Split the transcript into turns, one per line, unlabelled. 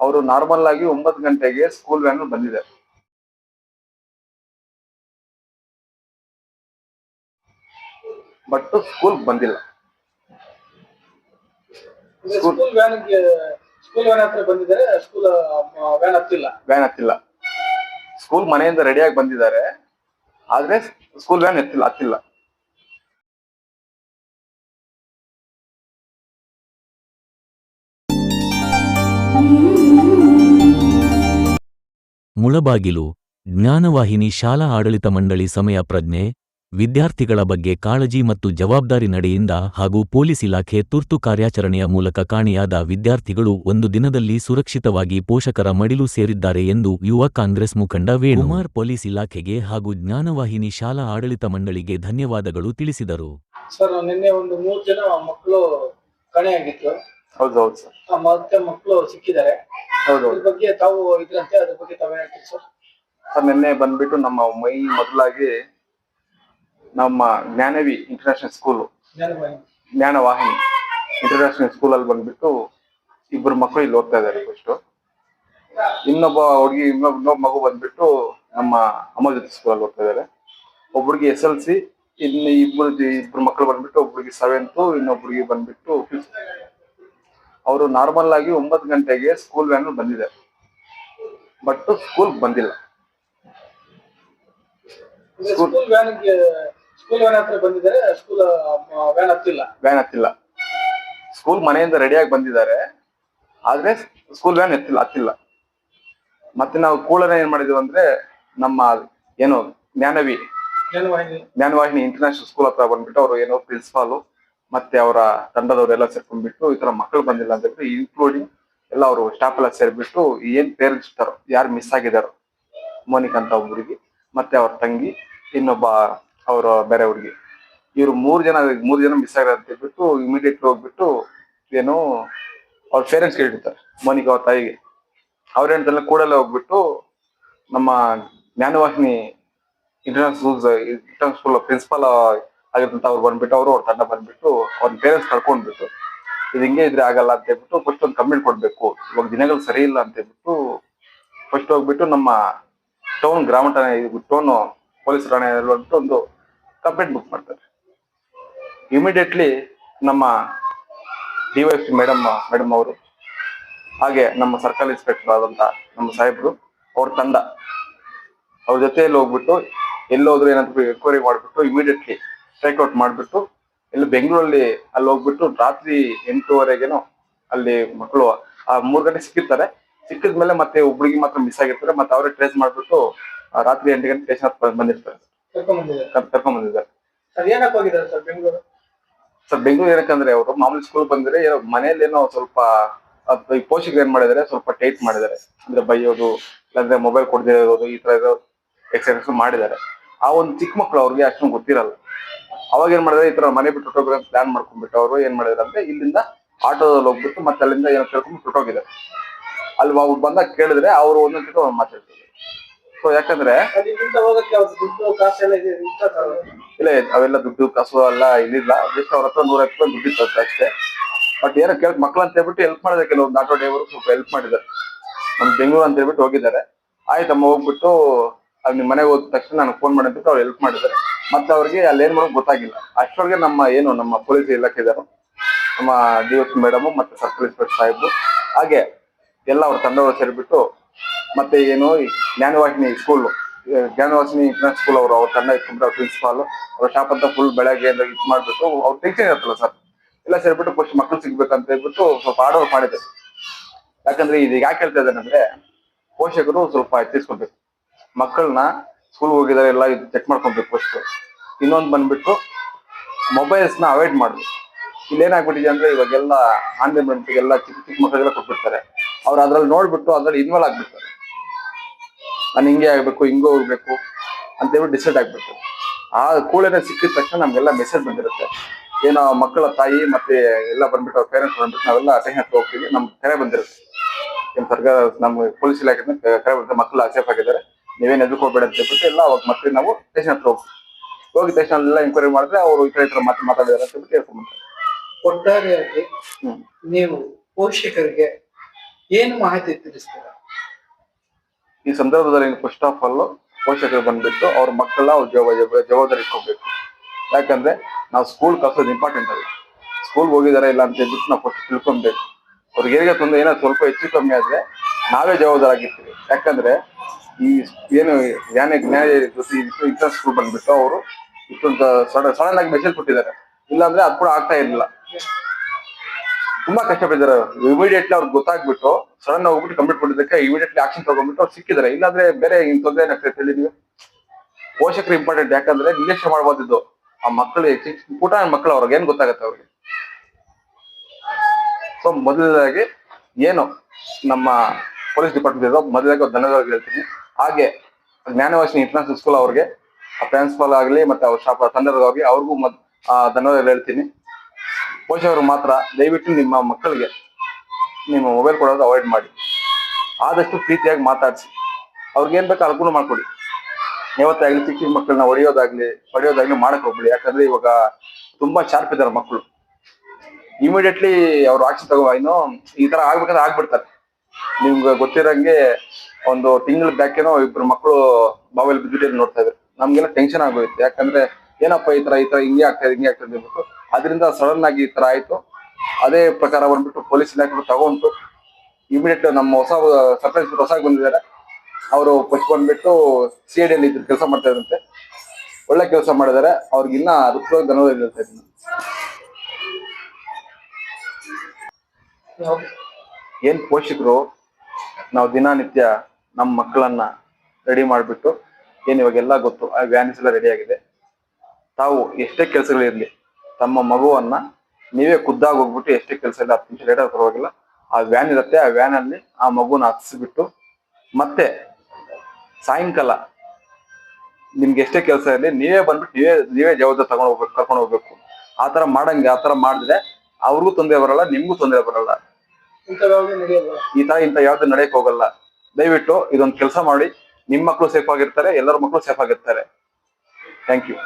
ಅವರು ನಾರ್ಮಲ್ ಆಗಿ ಒಂಬತ್ತು ಗಂಟೆಗೆ ಸ್ಕೂಲ್ ವ್ಯಾನ್ ಬಂದಿದೆ. ಬಟ್ ಸ್ಕೂಲ್ ಬಂದಿಲ್ಲ.
ಸ್ಕೂಲ್ ವ್ಯಾನ್ ಸ್ಕೂಲ್ ವ್ಯಾನ್ ಹತ್ರ ಬಂದಿದ್ದಾರೆ ಸ್ಕೂಲ್ ವ್ಯಾನ್ ಹತ್ತಿಲ್ಲ.
ವ್ಯಾನ್ ಹತ್ತಿಲ್ಲ. ಸ್ಕೂಲ್ ಮನೆಯಿಂದ ರೆಡಿಯಾಗಿ ಬಂದಿದ್ದಾರೆ. ಆದ್ರೆ ಸ್ಕೂಲ್ ವ್ಯಾನ್ ಎತ್ತಿಲ್ಲ ಹತ್ತಿಲ್ಲ.
ಮುಳಬಾಗಿಲು ಜ್ಞಾನವಾಹಿನಿ ಶಾಲಾ ಆಡಳಿತ ಮಂಡಳಿ ಸಮಯ ಪ್ರಜ್ಞೆ ವಿದ್ಯಾರ್ಥಿಗಳ ಬಗ್ಗೆ ಕಾಳಜಿ ಮತ್ತು ಜವಾಬ್ದಾರಿ ನಡೆಯಿಂದ ಹಾಗೂ ಪೊಲೀಸ್ ಇಲಾಖೆ ತುರ್ತು ಕಾರ್ಯಾಚರಣೆಯ ಮೂಲಕ ಕಾಣೆಯಾದ ವಿದ್ಯಾರ್ಥಿಗಳು ಒಂದು ದಿನದಲ್ಲಿ ಸುರಕ್ಷಿತವಾಗಿ ಪೋಷಕರ ಮಡಿಲು ಸೇರಿದ್ದಾರೆ ಎಂದು ಯುವ ಕಾಂಗ್ರೆಸ್ ಮುಖಂಡ ವೇಣುಮಾರ್ ಪೊಲೀಸ್ ಇಲಾಖೆಗೆ ಹಾಗೂ ಜ್ಞಾನವಾಹಿನಿ ಶಾಲಾ ಆಡಳಿತ ಮಂಡಳಿಗೆ ಧನ್ಯವಾದಗಳು ತಿಳಿಸಿದರು.
ಸರ್ ನಿನ್ನೆ ಒಂದು ಮೂರು ಜನ ಮಕ್ಕಳು ಕಣೆಯಾಗಿತ್ತು.
ಹೌದು ಹೌದು ಸರ್
ಮತ್ತೆ ಮಕ್ಕಳು ಸಿಕ್ಕಿದ್ದಾರೆ.
ಹೌದು
ಇದ್ರ ಬಗ್ಗೆ ತಾವು ಇದ್ರಂತೆ ಅದ್ರ ಬಗ್ಗೆ ತಾವೇ ಹೇಳ್ತೀರಿ ಸರ್?
ಸರ್ ನಿನ್ನೆ ಬಂದ್ಬಿಟ್ಟು ನಮ್ಮ ಮೈ ಮೊದಲಾಗಿ ನಮ್ಮ Jnanavi international school
Jnanavahini.
International ಸ್ಕೂಲಲ್ಲಿ ಬಂದ್ಬಿಟ್ಟು ಇಬ್ಬರು ಮಕ್ಕಳು ಇಲ್ಲಿ ಓದ್ತಾ ಇದ್ದಾರೆ ಫಸ್ಟ್ ಇನ್ನೊಬ್ಬ ಹುಡುಗಿ ಇನ್ನೊಬ್ಬ ಇನ್ನೊಬ್ಬ ಮಗು ಬಂದ್ಬಿಟ್ಟು ನಮ್ಮ ಅಮ್ಮ ಸ್ಕೂಲ್ ಅಲ್ಲಿ ಓದ್ತಾ ಇದ್ದಾರೆ. ಒಬ್ಬರಿಗೆ ಎಸ್ ಎಲ್ ಸಿ ಇನ್ನು ಇಬ್ಬರು ಇಬ್ರು ಮಕ್ಕಳು ಬಂದ್ಬಿಟ್ಟು ಒಬ್ಬರಿಗೆ ಸೆವೆಂತ್ ಇನ್ನೊಬ್ಬರಿಗೆ ಬಂದ್ಬಿಟ್ಟು ಫಿಫ್ತ್ ಅವರು ನಾರ್ಮಲ್ ಆಗಿ ಒಂಬತ್ತು ಗಂಟೆಗೆ ಸ್ಕೂಲ್ ವ್ಯಾನ್ ಬಂದಿದೆ. ಬಟ್ ಸ್ಕೂಲ್ ಬಂದಿಲ್ಲ.
ಸ್ಕೂಲ್ ವ್ಯಾನ್ ಸ್ಕೂಲ್ ವ್ಯಾನ್ ಹತ್ರ ಬಂದಿದ್ದಾರೆ ಸ್ಕೂಲ್ ವ್ಯಾನ್ ಹತ್ತಿಲ್ಲ.
ವ್ಯಾನ್ ಹತ್ತಿಲ್ಲ. ಸ್ಕೂಲ್ ಮನೆಯಿಂದ ರೆಡಿಯಾಗಿ ಬಂದಿದ್ದಾರೆ. ಆದ್ರೆ ಸ್ಕೂಲ್ ವ್ಯಾನ್ ಎತ್ತಿಲ್ಲ ಹತ್ತಿಲ್ಲ. ಮತ್ತೆ ನಾವು ಕೂಡಲೇ ಏನ್ ಮಾಡಿದೀವಿ ಅಂದ್ರೆ ನಮ್ಮ ಏನು ಜ್ಞಾನವಿ
ಜ್ಞಾನವಾಹಿನಿ.
ಜ್ಞಾನವಾಹಿನಿ ಇಂಟರ್ನ್ಯಾಷನಲ್ ಸ್ಕೂಲ್ ಹತ್ರ ಬಂದ್ಬಿಟ್ಟು ಅವರು ಏನೋ ಪ್ರಿನ್ಸಿಪಾಲು ಮತ್ತೆ ಅವರ ತಂಡದವರೆಲ್ಲ ಸೇರ್ಕೊಂಡ್ಬಿಟ್ಟು ಈ ತರ ಮಕ್ಕಳು ಬಂದಿಲ್ಲ ಅಂತ ಹೇಳಿದ್ರೆ ಇನ್ಕ್ಲೂಡಿಂಗ್ ಎಲ್ಲ ಅವರು ಸ್ಟಾಫ್ ಎಲ್ಲ ಸೇರ್ಬಿಟ್ಟು ಏನ್ ಪೇರೆಂಟ್ಸ್ ಇರ್ತಾರೋ ಯಾರು ಮಿಸ್ ಆಗಿದಾರೋ, ಮೋನಿಕ್ ಅಂತ ಹುಡುಗಿ ಮತ್ತೆ ಅವ್ರ ತಂಗಿ, ಇನ್ನೊಬ್ಬ ಅವರ ಬೇರೆ ಹುಡುಗಿ. ಇವ್ರು ಮೂರು ಜನ ಮೂರು ಜನ ಮಿಸ್ ಆಗಿದೆ ಅಂತ ಹೇಳ್ಬಿಟ್ಟು ಇಮಿಡಿಯೇಟ್ ಹೋಗ್ಬಿಟ್ಟು ಏನು ಅವ್ರ ಪೇರೆಂಟ್ಸ್ ಕೇಳಿರ್ತಾರೆ ಮೋನಿಕ್ ಅವ್ರ ತಾಯಿಗೆ. ಅವ್ರೇಂತಲ್ಲ ಕೂಡಲೇ ಹೋಗ್ಬಿಟ್ಟು ನಮ್ಮ Jnanavahini international schools international school principal ಆಗಿರ್ತಂತ ಅವ್ರು ಬಂದ್ಬಿಟ್ಟು, ಅವರು ಅವ್ರ ತಂಡ ಬಂದ್ಬಿಟ್ಟು ಅವ್ರ ಪೇರೆಂಟ್ಸ್ ಕಳ್ಕೊಂಡ್ಬಿಟ್ಟು ಇದು ಹಿಂಗೆ ಇದ್ರೆ ಆಗಲ್ಲ ಅಂತ ಹೇಳ್ಬಿಟ್ಟು ಫಸ್ಟ್ ಒಂದು ಕಂಪ್ಲೇಂಟ್ ಕೊಡ್ಬೇಕು. ಇವಾಗ ದಿನಗಳು ಸರಿ ಇಲ್ಲ ಅಂತ ಹೇಳ್ಬಿಟ್ಟು ಫಸ್ಟ್ ಹೋಗ್ಬಿಟ್ಟು ನಮ್ಮ ಟೌನ್ ಗ್ರಾಮ ಠಾಣೆ ಟೌನ್ ಪೊಲೀಸ್ ಠಾಣೆ ಒಂದು ಕಂಪ್ಲೇಂಟ್ ಬುಕ್ ಮಾಡ್ತಾರೆ. ಇಮಿಡಿಯೇಟ್ಲಿ ನಮ್ಮ D Y P madam madam ಅವರು, ಹಾಗೆ ನಮ್ಮ ಸರ್ಕಲ್ ಇನ್ಸ್ಪೆಕ್ಟರ್ ಆದಂತ ನಮ್ಮ ಸಾಹೇಬರು, ಅವ್ರ ತಂಡ, ಅವ್ರ ಜೊತೆಯಲ್ಲಿ ಹೋಗ್ಬಿಟ್ಟು ಎಲ್ಲೋದ್ರು ಏನಂತ ಎನ್ಕ್ವೈರಿ ಮಾಡ್ಬಿಟ್ಟು ಇಮಿಡಿಯೇಟ್ಲಿ ಔಟ್ ಮಾಡ್ಬಿಟ್ಟು ಇಲ್ಲಿ ಬೆಂಗಳೂರಲ್ಲಿ ಅಲ್ಲಿ ಹೋಗ್ಬಿಟ್ಟು ರಾತ್ರಿ ಎಂಟೂವರೆಗೇನೋ ಅಲ್ಲಿ ಮಕ್ಕಳು ಆ ಮೂರು ಗಂಟೆ ಸಿಕ್ಕಿರ್ತಾರೆ. ಸಿಕ್ಕಿದ್ಮೇಲೆ ಮತ್ತೆ ಹುಬ್ಳಿಗೆ ಮಾತ್ರ ಮಿಸ್ ಆಗಿರ್ತಾರೆ. ಮತ್ತೆ ಅವರೇ ಟ್ರೇಸ್ ಮಾಡ್ಬಿಟ್ಟು ರಾತ್ರಿ ಎಂಟು ಗಂಟೆ ಸ್ಟೇಷನ್ ಬಂದಿರ್ತಾರೆ.
ಕರ್ಕೊಂಡ್ ಬಂದಿದ್ದಾರೆ ಸರ್ ಬೆಂಗಳೂರು?
ಏನಕ್ಕಂದ್ರೆ ಅವರು ಮಾಮೂಲಿ ಸ್ಕೂಲ್ ಬಂದ್ರೆ ಏನೋ ಮನೇಲಿ ಏನೋ ಸ್ವಲ್ಪ ಈ ಪೋಷಕರು ಏನ್ ಮಾಡಿದಾರೆ ಸ್ವಲ್ಪ ಟೈಟ್ ಮಾಡಿದ್ದಾರೆ. ಅಂದ್ರೆ ಬೈಯೋದು ಇಲ್ಲಾಂದ್ರೆ ಮೊಬೈಲ್ ಕೊಡದೇ ಇರೋದು ಈ ತರ ಇರೋ ಎಕ್ಸರ್ಸೈಸ್ ಮಾಡಿದ್ದಾರೆ. ಆ ಒಂದು ಚಿಕ್ಕ ಮಕ್ಕಳು ಅವ್ರಿಗೆ ಅಷ್ಟೊಂದು ಗೊತ್ತಿರಲ್ಲ. ಅವಾಗ ಏನ್ ಮಾಡಿದ್ರೆ ಈ ತರ ಮನೆ ಬಿಟ್ಟು ಹೊಟ್ಟೋಗ್ರೆ ಪ್ಲಾನ್ ಮಾಡ್ಕೊಂಡ್ಬಿಟ್ಟು ಅವರು ಏನ್ ಮಾಡಿದಾರೆ ಅಂದ್ರೆ ಇಲ್ಲಿಂದ ಆಟೋದಲ್ಲಿ ಹೋಗ್ಬಿಟ್ಟು ಮತ್ತೆ ಅಲ್ಲಿಂದ ಏನೋ ಕೇಳ್ಕೊಂಡು ಹೊಟ್ಟೋಗಿದ್ದಾರೆ ಅಲ್ಲಿ ಅವ್ರು ಬಂದಾಗ ಕೇಳಿದ್ರೆ ಅವರು ಒಂದೊಂದ್ ಕಿಟ್ಟು ಅವ್ರು ಮಾತಾಡ್ತಿದ್ರು. ಸೊ ಯಾಕಂದ್ರೆ ಇಲ್ಲ ಅವೆಲ್ಲ ದುಡ್ಡು ಕಸು ಎಲ್ಲ ಇಲ್ಲಿಲ್ಲ ಜಸ್ಟ್ ಅವ್ರ ಹತ್ರ ನೂರ ರೂಪಾಯಿ ದುಡ್ಡು ಇತ್ತು ಅಷ್ಟೇ. ಬಟ್ ಏನೋ ಕೇಳ ಮಕ್ಳು ಅಂತ ಹೇಳ್ಬಿಟ್ಟು ಹೆಲ್ಪ್ ಮಾಡಿದ್ರೆ ಕೆಲವೊಂದು ಆಟೋ ಡ್ರೈವರ್ ಸ್ವಲ್ಪ ಹೆಲ್ಪ್ ಮಾಡಿದ್ದಾರೆ. ನಮ್ ಬೆಂಗಳೂರು ಅಂತ ಹೇಳ್ಬಿಟ್ಟು ಹೋಗಿದ್ದಾರೆ. ಆಯ್ತಮ್ಮ ಹೋಗ್ಬಿಟ್ಟು ಅಲ್ಲಿ ನಿಮ್ಮ ಮನೆಗೆ ಹೋದ ತಕ್ಷಣ ನಾನು ಫೋನ್ ಮಾಡಿದ್ಬಿಟ್ಟು ಅವ್ರು ಹೆಲ್ಪ್ ಮಾಡಿದ್ದಾರೆ. ಮತ್ತೆ ಅವ್ರಿಗೆ ಅಲ್ಲಿ ಏನ್ ಮಾಡೋದು ಗೊತ್ತಾಗಿಲ್ಲ. ಅಷ್ಟೊಳಗೆ ನಮ್ಮ ಏನು ನಮ್ಮ ಪೊಲೀಸ್ ಇಲಾಖೆ ಇದಾರೆ ನಮ್ಮ ಡಿ ಎಸ್ ಮೇಡಮ್ ಮತ್ತೆ ಸರ್ಕಲ್ ಇನ್ಸ್ಪೆಕ್ಟರ್ ಸಾಹೇಬ್ ಹಾಗೆ ಎಲ್ಲ ಅವ್ರ ತಂಡವರು ಸೇರಿಬಿಟ್ಟು ಮತ್ತೆ ಏನು Jnanavahini school Jnanavahini internet school ಅವರು, ಅವ್ರ ತಂಡ ಇಟ್ಕೊಂಡ್ರೆ ಅವ್ರ ಪ್ರಿನ್ಸಿಪಾಲ್ ಅವ್ರ ಶಾಪ್ ಅಂತ ಫುಲ್ ಬೆಳಗ್ಗೆ ಇದು ಮಾಡ್ಬಿಟ್ಟು ಅವ್ರ ಟೆನ್ಷನ್ ಇರುತ್ತಲ್ಲ ಸರ್ ಎಲ್ಲ ಸೇರಿಬಿಟ್ಟು ಫಸ್ಟ್ ಮಕ್ಳು ಸಿಗ್ಬೇಕಂತ ಹೇಳ್ಬಿಟ್ಟು ಸ್ವಲ್ಪ ಆರ್ಡರ್ ಮಾಡಿದೆ. ಯಾಕಂದ್ರೆ ಇದು ಯಾಕೆ ಹೇಳ್ತಾ ಇದ್ದೇನೆ ಅಂದ್ರೆ ಪೋಷಕರು ಸ್ವಲ್ಪ ಎಚ್ಚರಿಸ್ಕೊಬೇಕು. ಮಕ್ಕಳನ್ನ ಸ್ಕೂಲ್ ಹೋಗಿದ್ದಾರೆ, ಎಲ್ಲ ಇದು ಚೆಕ್ ಮಾಡ್ಕೊಬೇಕು ಫಸ್ಟ್ ಇನ್ನೊಂದು ಬಂದ್ಬಿಟ್ಟು ಮೊಬೈಲ್ಸ್ನ ಅವಾಯ್ಡ್ ಮಾಡಬೇಕು. ಇಲ್ಲಿ ಏನಾಗ್ಬಿಟ್ಟಿದೆ ಅಂದ್ರೆ ಇವಾಗೆಲ್ಲ ಆನ್ಲೈನ್ ಎಲ್ಲ ಚಿಕ್ಕ ಚಿಕ್ಕ ಮಕ್ಕಳಿಗೆಲ್ಲ ಕೊಟ್ಬಿಡ್ತಾರೆ. ಅವ್ರು ಅದ್ರಲ್ಲಿ ನೋಡ್ಬಿಟ್ಟು ಅದ್ರಲ್ಲಿ ಇನ್ವಾಲ್ ಆಗ್ಬಿಡ್ತಾರೆ. ನಾನು ಹಿಂಗೆ ಆಗ್ಬೇಕು, ಹಿಂಗೆ ಹೋಗ್ಬೇಕು ಅಂತ ಹೇಳ್ಬಿಟ್ಟು ಡಿಸೈಡ್ ಆಗ್ಬಿಟ್ಟು ಆ ಕೂಳೆನ ಸಿಕ್ಕಿದ ತಕ್ಷಣ ನಮಗೆಲ್ಲ ಮೆಸೇಜ್ ಬಂದಿರುತ್ತೆ. ಏನೋ ಮಕ್ಕಳ ತಾಯಿ ಮತ್ತೆ ಎಲ್ಲ ಬಂದ್ಬಿಟ್ಟು ಅವ್ರ ಪೇರೆಂಟ್ಸ್ ಬಂದ್ಬಿಟ್ಟು ನಾವೆಲ್ಲ ಅಟೆಂಡ್ ಹತ್ರ ಹೋಗ್ತೀವಿ, ನಮ್ಗೆ ಕರೆ ಬಂದಿರುತ್ತೆ. ನಿಮ್ಮ ಸರ್ಕಾರ ನಮ್ಮ ಪೊಲೀಸ್ ಇಲಾಖೆ ಕರೆ ಬಂದಿರುತ್ತೆ, ಮಕ್ಕಳು ಆಕ್ಷೇಪ ಆಗಿದ್ದಾರೆ ನೀವೇನ್ ಎದುರ್ಕೋಬೇಡ ಅಂತ ಹೇಳ್ಬಿಟ್ಟು ಎಲ್ಲ ಅವಾಗ ಮತ್ತೆ ನಾವು ಸ್ಟೇಷನ್ ಹತ್ರ ಹೋಗ್ತೀವಿ. ಹೋಗಿ ತಕ್ಷಣ ಎಲ್ಲ ಎಂಕ್ವೈರಿ ಮಾಡಿದ್ರೆ ಅವರು ಈ ಕಡೆ ಈ ಮಾತು ಮಾತಾಡಿದಾರೆ ಅಂತ ಹೇಳ್ಬಿಟ್ಟು ಹೇಳ್ಕೊಂಡ್ಬರ್ತಾರೆ
ಒಟ್ಟಾರೆಯಾಗಿ
ಹ್ಮ್.
ನೀವು ಪೋಷಕರಿಗೆ ಏನು ಮಾಹಿತಿ ತಿಳಿಸ್ತೀರ?
ಈ ಸಂದರ್ಭದಲ್ಲಿ ಫಸ್ಟ್ ಆಫ್ ಆಲ್ ಪೋಷಕರು ಬಂದ್ಬಿಟ್ಟು ಅವ್ರ ಮಕ್ಕಳ ಅವ್ರ ಜವ- ಜವ- ಜವಾಬ್ದಾರಿ ಇಟ್ಕೋಬೇಕು. ಯಾಕಂದ್ರೆ ನಾವು ಸ್ಕೂಲ್ ಕಳ್ಸೋದು ಇಂಪಾರ್ಟೆಂಟ್ ಅದು. ಸ್ಕೂಲ್ ಹೋಗಿದಾರೆ ಇಲ್ಲ ಅಂತ ಹೇಳ್ಬಿಟ್ಟು ನಾವು ಫಸ್ಟ್ ತಿಳ್ಕೊಬೇಕು. ಅವ್ರಿಗೆ ಹೇಗೆ ತೊಂದರೆ ಏನೋ ಸ್ವಲ್ಪ ಹೆಚ್ಚು ಕಮ್ಮಿ ಆದ್ರೆ ನಾವೇ ಜವಾಬ್ದಾರಾಗಿರ್ತೀವಿ. ಯಾಕಂದ್ರೆ ಈ ಏನು ಯಾನೆ ನ್ಯಾಯ ಜೊತೆ ಇಂಟ್ರೆಸ್ಟ್ ಬಂದ್ಬಿಟ್ಟು ಅವರು ಇಷ್ಟೊಂದು ಸಡನ್ ಆಗಿ ಮೆಸೇಜ್ ಕೊಟ್ಟಿದ್ದಾರೆ. ಇಲ್ಲಾಂದ್ರೆ ಅದು ಕೂಡ ಆಗ್ತಾ ಇರಲಿಲ್ಲ. ತುಂಬಾ ಕಷ್ಟಪಟ್ಟಿದ್ದಾರೆ ಇಮಿಡಿಯೇಟ್ಲಿ ಅವ್ರಿಗೆ ಗೊತ್ತಾಗ್ಬಿಟ್ಟು ಸಡನ್ ಹೋಗ್ಬಿಟ್ಟು ಕಂಪ್ಲೀಟ್ ಕೊಟ್ಟಿದ್ದಕ್ಕೆ ಇಮಿಡಿಯೇಟ್ಲಿ ಆಕ್ಷನ್ ತಗೊಂಡ್ಬಿಟ್ಟು ಅವ್ರು ಸಿಕ್ಕಿದ್ದಾರೆ. ಇಲ್ಲಾಂದ್ರೆ ಬೇರೆ ಹಿಂಗ್ ತೊಂದರೆ ಏನಾಗ್ತದೆ ಹೇಳಿ ನೀವು? ಪೋಷಕರು ಇಂಪಾರ್ಟೆಂಟ್ ಯಾಕಂದ್ರೆ ನಿರ್ಲಕ್ಷ್ಯ ಮಾಡಬಹುದಿದ್ದು ಆ ಮಕ್ಕಳು ಪುಟ ಮಕ್ಕಳು ಅವ್ರಿಗೆ ಏನ್ ಗೊತ್ತಾಗತ್ತೆ ಅವ್ರಿಗೆ? ಸೊ ಮೊದಲನೇದಾಗಿ ಏನು ನಮ್ಮ ಪೊಲೀಸ್ ಡಿಪಾರ್ಟ್ಮೆಂಟ್ ಮೊದಲಾಗಿ ಧನ್ಯವಾದ ಹೇಳ್ತೀನಿ. ಹಾಗೆ ಜ್ಞಾನವಾಸಿನಿ ಇಂಟರ್ನ್ಯಾಷನಲ್ ಸ್ಕೂಲ್ ಅವ್ರಿಗೆ ಪ್ರಿನ್ಸಿಪಾಲ್ ಆಗಲಿ ಮತ್ತೆ ಅವ್ರ ಶಾಪ ತಂಡದವ್ರಿಗೆ ಅವ್ರಿಗೂ ಮದ್ ಧನ್ಯವಾದ ಹೇಳ್ತೀನಿ. ಪೋಷಕರು ಮಾತ್ರ, ದಯವಿಟ್ಟು ನಿಮ್ಮ ಮಕ್ಕಳಿಗೆ ನಿಮ್ಮ ಮೊಬೈಲ್ ಕೊಡೋದು ಅವಾಯ್ಡ್ ಮಾಡಿ. ಆದಷ್ಟು ಪ್ರೀತಿಯಾಗಿ ಮಾತಾಡಿಸಿ. ಅವ್ರಿಗೆ ಏನ್ ಬೇಕು ಅನುಕೂಲ ಮಾಡ್ಕೊಡಿ. ಯಾವತ್ತಾಗಲಿ ಚಿಕ್ಕ ಮಕ್ಕಳನ್ನ ಹೊಡೆಯೋದಾಗ್ಲಿ ಹೊಡೆಯೋದಾಗ್ಲಿ ಮಾಡಕ್ ಹೋಗ್ಬಿಡಿ. ಯಾಕಂದ್ರೆ ಇವಾಗ ತುಂಬಾ ಶಾರ್ಪ್ ಇದಾರೆ ಮಕ್ಕಳು. ಇಮಿಡಿಯೇಟ್ಲಿ ಅವ್ರು ಆಕ್ಷನ್ ತಗೋ, ಇನ್ನು ಈ ತರ ಆಗ್ಬೇಕಂದ್ರೆ ಆಗ್ಬಿಡ್ತಾರೆ. ನಿಮ್ಗೆ ಗೊತ್ತಿರಂಗೆ ಒಂದು ತಿಂಗಳ ಬ್ಯಾಕೇನೋ ಇಬ್ರು ಮಕ್ಕಳು ಮೊಬೈಲ್ ಬಿದ್ದಿಟ್ಟು ನೋಡ್ತಾ ಇದ್ರು. ನಮ್ಗೆಲ್ಲ ಟೆನ್ಷನ್ ಆಗೋಯ್ತು. ಯಾಕಂದ್ರೆ ಏನಪ್ಪ ಈ ತರ ಈ ತರ ಹಿಂಗೆ ಆಗ್ತದೆ ಹಿಂಗೆ ಆಗ್ತದೆ ಅಂದ್ಬಿಟ್ಟು ಅದರಿಂದ ಸಡನ್ ಆಗಿ ಈ ತರ ಆಯ್ತು. ಅದೇ ಪ್ರಕಾರ ಬಂದ್ಬಿಟ್ಟು ಪೊಲೀಸ್ ಇಲಾಖೆ ತಗೊಂಡು ಇಮಿಡಿಯೇಟ್ ನಮ್ಮ ಹೊಸ ಸರ್ಪ್ರೈಸ್ ಹೊಸ ಬಂದಿದ್ದಾರೆ. ಅವರು ಫಸ್ಟ್ ಬಂದ್ಬಿಟ್ಟು ಸಿ ಡಿ ಅಲ್ಲಿ ಕೆಲಸ ಮಾಡ್ತಾ ಇದ್ರಂತೆ. ಒಳ್ಳೆ ಕೆಲಸ ಮಾಡಿದ್ದಾರೆ. ಅವ್ರಿಗೆ ಇನ್ನ ಹೃತ್ವಾಗಿ ಧನ್ಯವಾದ ಹೇಳ್ತಾ ಇದ್ದೀನಿ. ಏನ್ ಪೋಷಕರು, ನಾವು ದಿನನಿತ್ಯ ನಮ್ಮ ಮಕ್ಕಳನ್ನ ರೆಡಿ ಮಾಡಿಬಿಟ್ಟು ಏನು ಇವಾಗೆಲ್ಲ ಗೊತ್ತು ಆ ವ್ಯಾನಿಸ್ ಎಲ್ಲ ರೆಡಿ ಆಗಿದೆ. ತಾವು ಎಷ್ಟೇ ಕೆಲಸಗಳಿರ್ಲಿ ತಮ್ಮ ಮಗುವನ್ನ ನೀವೇ ಖುದ್ದಾಗಿ ಹೋಗ್ಬಿಟ್ಟು ಎಷ್ಟೇ ಕೆಲಸ ಇಲ್ಲ ಹತ್ತು ನಿಮಿಷ ಲೇಟ್ ಪರವಾಗಿಲ್ಲ ಆ ವ್ಯಾನ್ ಇರುತ್ತೆ ಆ ವ್ಯಾನ್ ಅಲ್ಲಿ ಆ ಮಗುನ ಹತ್ತಿಸ್ಬಿಟ್ಟು ಮತ್ತೆ ಸಾಯಂಕಾಲ ನಿಮ್ಗೆ ಎಷ್ಟೇ ಕೆಲಸ ಇರಲಿ ನೀವೇ ಬಂದ್ಬಿಟ್ಟು ನೀವೇ ನೀವೇ ಜವಾಬ್ದಾರಿ ತಗೊಂಡು ಹೋಗ್ಬೇಕು ಕರ್ಕೊಂಡು ಹೋಗ್ಬೇಕು. ಆ ತರ ಮಾಡಂಗೆ ಆ ತರ ಮಾಡಿದ್ರೆ ಅವ್ರಿಗೂ ತೊಂದರೆ ಬರಲ್ಲ ನಿಮ್ಗೂ ತೊಂದರೆ ಬರಲ್ಲ. ಈ ತರ ಇಂತ ಯಾವ್ದು ನಡೆಯಕ್ ಹೋಗಲ್ಲ. ದಯವಿಟ್ಟು ಇದೊಂದು ಕೆಲಸ ಮಾಡಿ. ನಿಮ್ಮ ಮಕ್ಕಳು ಸೇಫ್ ಆಗಿರ್ತಾರೆ ಎಲ್ಲರ ಮಕ್ಕಳು ಸೇಫ್ ಆಗಿರ್ತಾರೆ. Thank you